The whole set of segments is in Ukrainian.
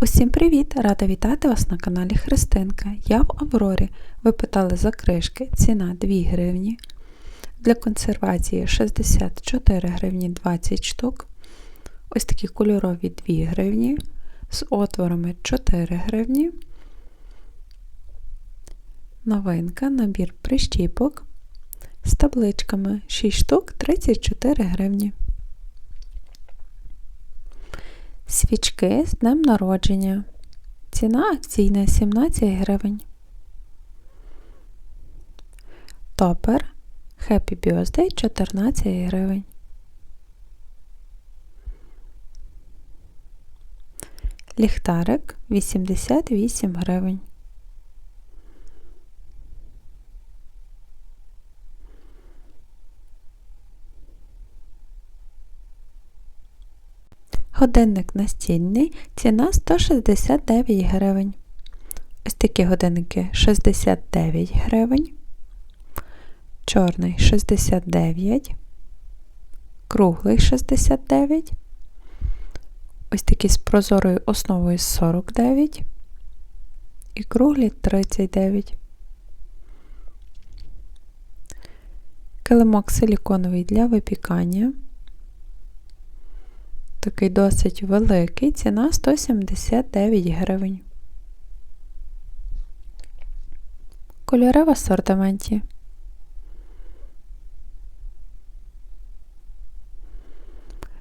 Усім привіт! Рада вітати вас на каналі Христинка. Я в Аврорі. Ви питали за кришки, ціна 2 гривні. Для консервації 64 гривні 20 штук. Ось такі кольорові 2 гривні. З отворами 4 гривні. Новинка, набір прищіпок з табличками 6 штук 34 гривні. Свічки з днем народження. Ціна акційна 17 гривень. Топер Happy Birthday 14 гривень. Ліхтарик 88 гривень. Годинник настільний, ціна 169 гривень. Ось такі годинники 69 гривень. Чорний 69, круглий 69. Ось такі з прозорою основою 49 і круглі 39. Килимок силіконовий для випікання такий досить великий, ціна 179 гривень. Кольори в асортименті.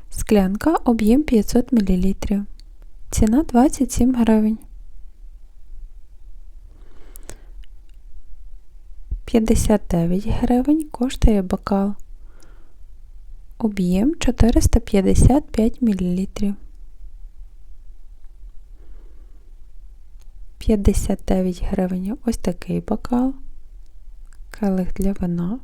Склянка об'єм 500 мл. Ціна 27 гривень. 59 гривень коштує бокал. Об'єм 455 мл. 59 гривень ось такий бокал, келих для вина.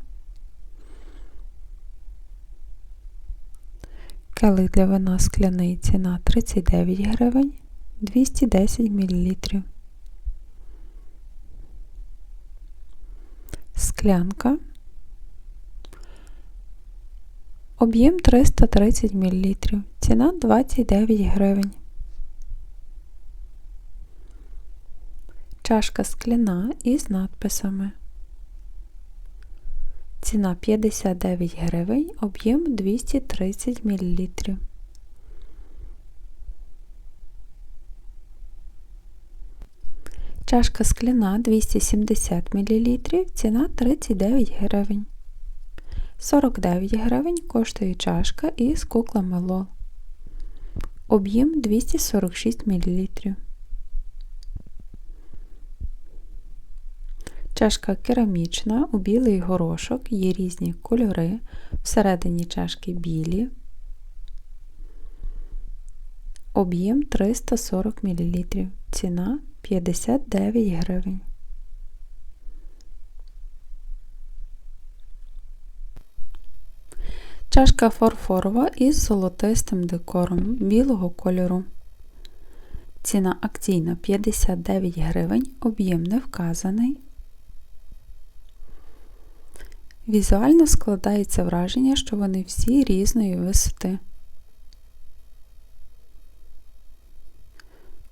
Келих для вина скляний ціна 39 гривень 210 мл. Склянка Об'єм 330 мл. Ціна 29 гривень. Чашка скляна із надписами. Ціна 59 гривень, об'єм 230 мл. Чашка скляна 270 мл, ціна 39 гривень. 49 гривень коштує чашка із куклами лол. Об'єм 246 мл. Чашка керамічна, у білий горошок, є різні кольори, всередині чашки білі. Об'єм 340 мл. Ціна 59 гривень. Чашка фарфорова із золотистим декором білого кольору. Ціна акційна 59 гривень, об'єм не вказаний. Візуально складається враження, що вони всі різної висоти.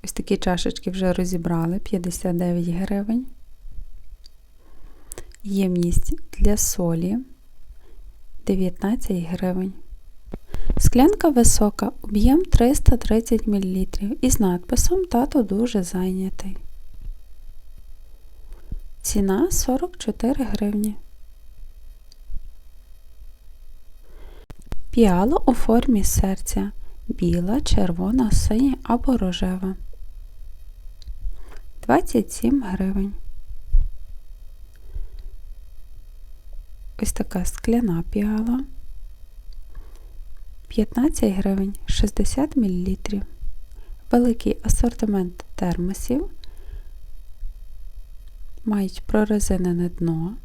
Ось такі чашечки вже розібрали 59 гривень. Ємність для солі 19 гривень. Склянка висока, об'єм 330 мл із надписом Тато дуже зайнятий. Ціна 44 гривні. Піало у формі серця біла, червона, синя або рожева. 27 гривень. Ось така скляна піала. 15 гривень 60 мл. Великий асортимент термосів. Мають прорезинене дно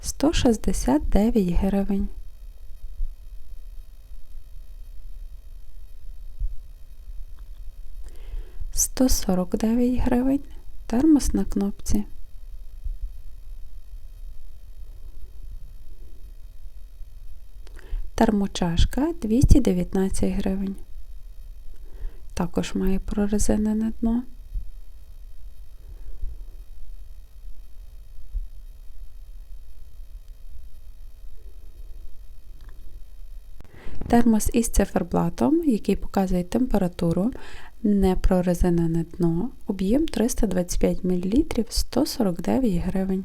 169 гривень. Сто сорок дев'ять гривень термос на кнопці. Термочашка 219 гривень. також має прорезинене дно. Термос із циферблатом, який показує температуру, непрорезинене дно, об'єм 325 мл 149 гривень.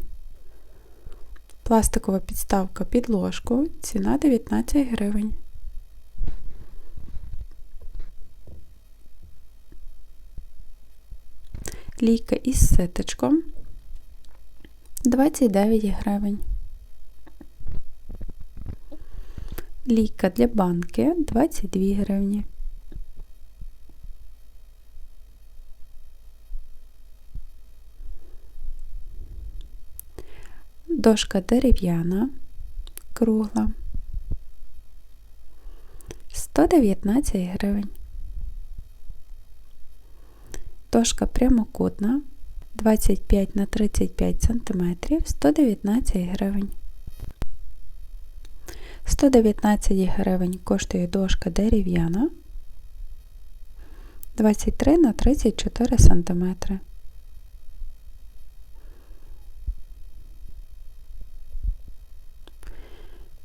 Пластикова підставка під ложку, ціна 19 гривень. Лійка із ситочком 29 гривень. Лійка для банки 22 гривні. Дошка дерев'яна, кругла 119 гривень. Дошка прямокутна 25 на 35 см 119 гривень. 119 гривень коштує дошка дерев'яна 23 на 34 см.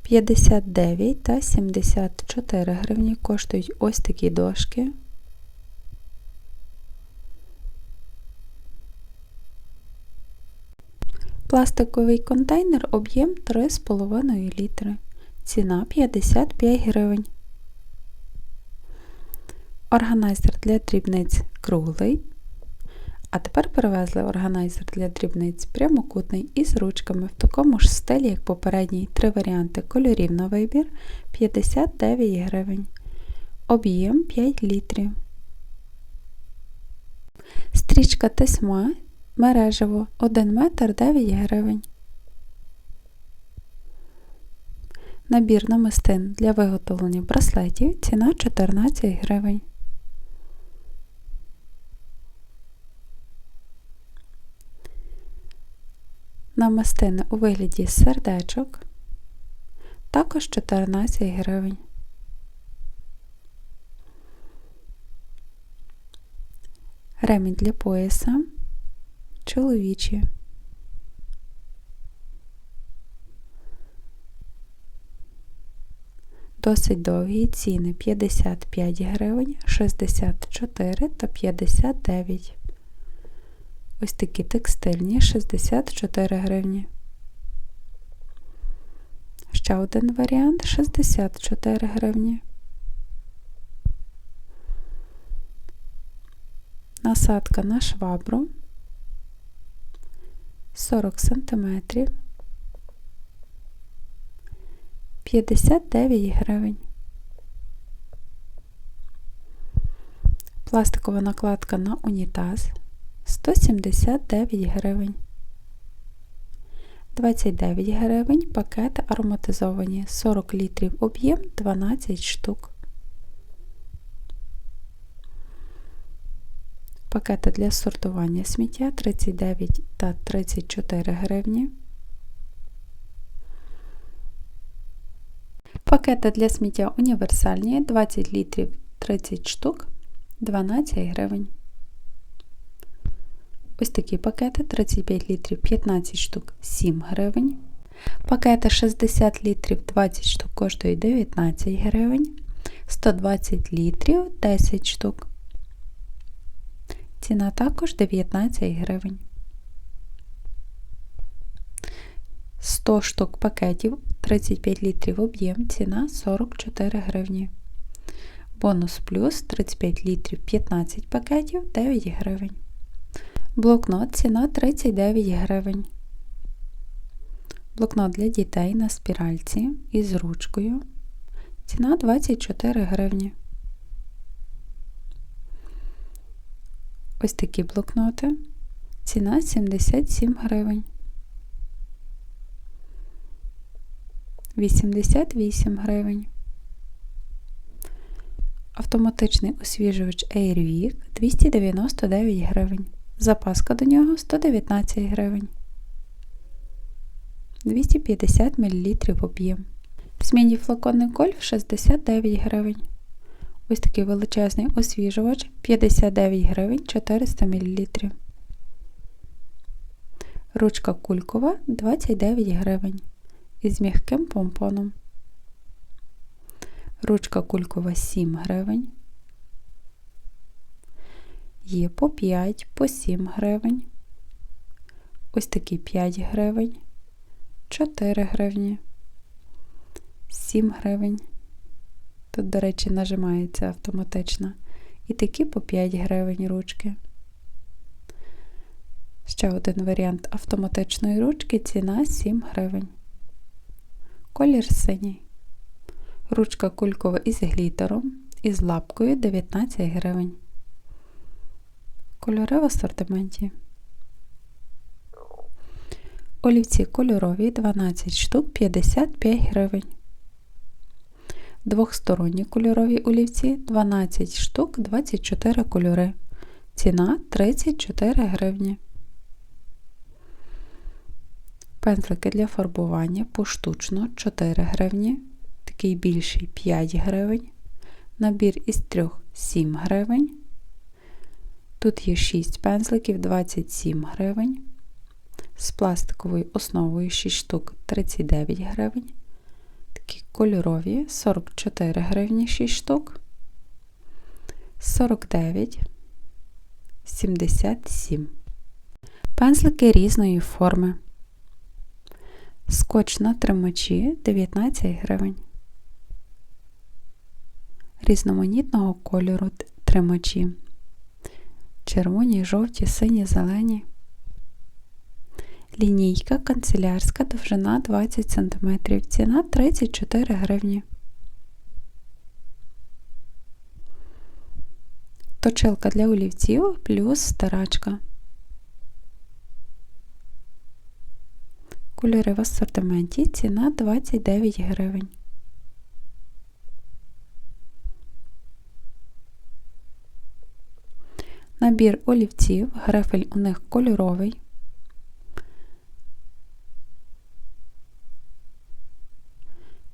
П'ятдесят дев'ять та сімдесят чотири гривні коштують ось такі дошки. Пластиковий контейнер об'єм 3,5 літри. Ціна 55 гривень. Органайзер для дрібниць круглий. А тепер привезли органайзер для дрібниць прямокутний із ручками в такому ж стилі, як попередній, три варіанти кольорів на вибір 59 гривень. Об'єм 5 літрів. Стрічка тесьма мережево 1 метр 9 гривень. Набір намистин для виготовлення браслетів ціна 14 гривень. Намистини у вигляді сердечок також 14 гривень. Ремінь для пояса чоловічі Досить довгі ціни 55 гривень, 64 та 59. Ось такі текстильні 64 гривні. Ще один варіант 64 гривні. Насадка на швабру 40 сантиметрів. 59 гривень. Пластикова накладка на унітаз 179 гривень. 29 гривень пакети ароматизовані 40 літрів об'єм 12 штук. Пакети для сортування сміття 39 та 34 гривні. Пакети для сміття універсальні 20 літрів 30 штук 12 гривень. Ось такі пакети 35 літрів 15 штук 7 гривень. Пакети 60 літрів 20 штук коштують 19 гривень. 120 літрів 10 штук. Ціна також 19 гривень. 100 штук пакетів 35 літрів об'єм, ціна 44 гривні. Бонус плюс 35 літрів 15 пакетів 9 гривень. Блокнот ціна 39 гривень. Блокнот для дітей на спіральці із ручкою. Ціна 24 гривні. Ось такі блокноти. Ціна 77 гривень. 88 гривень. Автоматичний освіжувач Airwick 299 гривень. Запаска до нього 119 гривень. 250 мл об'єм. Змінні флаконний гольф 69 гривень. Ось такий величезний освіжувач 59 гривень 400 мл. Ручка кулькова 29 гривень із м'яким помпоном. Ручка кулькова 7 гривень. Є по 5, по 7 гривень. Ось такі 5 гривень, 4 гривні, 7 гривень. Тут, до речі, нажимається автоматично. І такі по 5 гривень ручки. Ще один варіант автоматичної ручки ціна 7 гривень. Колір синій. Ручка кулькова із глітером із лапкою 19 гривень. Кольори в асортименті. Олівці кольорові 12 штук 55 гривень. Двохсторонні кольорові олівці 12 штук 24 кольори. Ціна 34 гривні. Пензлики для фарбування поштучно 4 гривні. Такий більший 5 гривень. Набір із 3 7 гривень. Тут є 6 пензликів 27 гривень. З пластиковою основою 6 штук 39 гривень. Такі кольорові 44 гривні 6 штук. 49, 77. Пензлики різної форми. Скотч на тримачі 19 гривень. Різноманітного кольору тримачі. Червоні, жовті, сині, зелені. Лінійка канцелярська довжина 20 см. Ціна 34 гривні. Точилка для олівців плюс старачка. Кольори в асортименті. Ціна 29 гривень. Набір олівців, грефель у них кольоровий.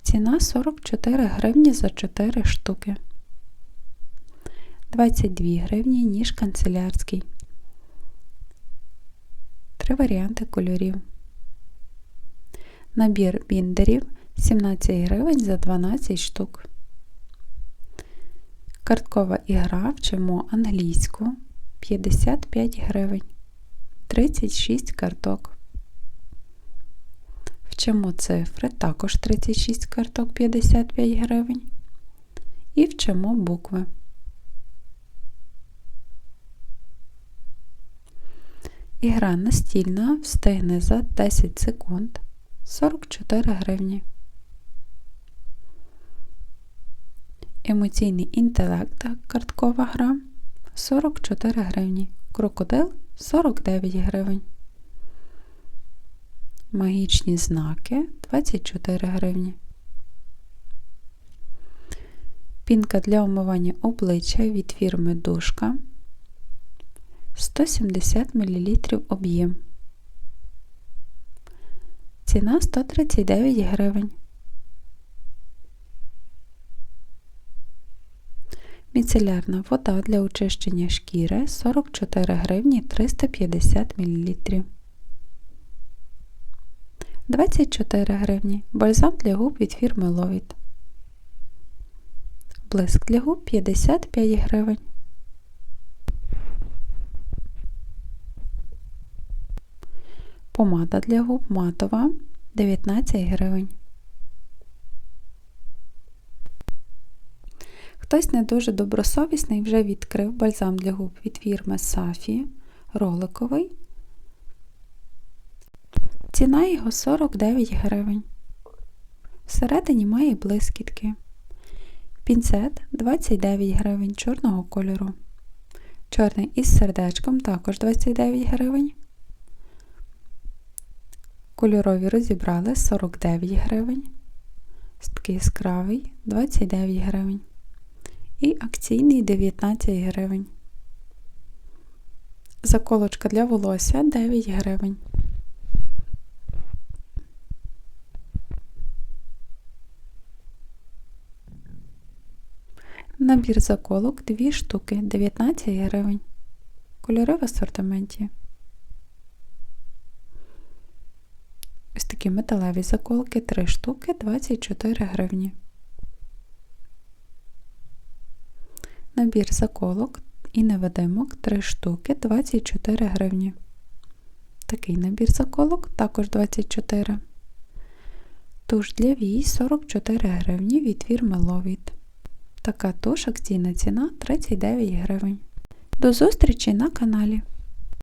Ціна 44 гривні за 4 штуки. 22 гривні, ніж канцелярський. Три варіанти кольорів. Набір біндерів 17 гривень за 12 штук. Карткова ігра вчимо англійську 55 гривень. 36 карток. Вчимо цифри, також 36 карток 55 гривень. І вчимо букви. Ігра настільна встигне за 10 секунд 44 гривні. Емоційний інтелект карткова гра 44 гривні. Крокодил 49 гривень. Магічні знаки 24 гривні. Пінка для омивання обличчя від фірми Душка 170 мл об'єм. Ціна 139 гривень. Міцелярна вода для очищення шкіри 44 гривні 350 мл. 24 гривні. Бальзам для губ від фірми Ловіт. Блиск для губ 55 гривень. Помада для губ матова 19 гривень. Хтось не дуже добросовісний вже відкрив бальзам для губ від фірми Сафі роликовий. Ціна його 49 гривень. Всередині має блискітки. Пінцет 29 гривень чорного кольору. Чорний із сердечком також 29 гривень. Кольорові розібрали 49 гривень. Такий яскравий 29 гривень. І акційний 19 гривень. Заколочка для волосся 9 гривень. Набір заколок 2 штуки 19 гривень. Кольори в асортименті. Ось такі металеві заколки 3 штуки 24 гривні. Набір заколок і невидимок 3 штуки 24 гривні. Такий набір заколок також 24. Туш для вій 44 гривні від фірми Lovit. Така туш акційна ціна 39 гривень. До зустрічі на каналі!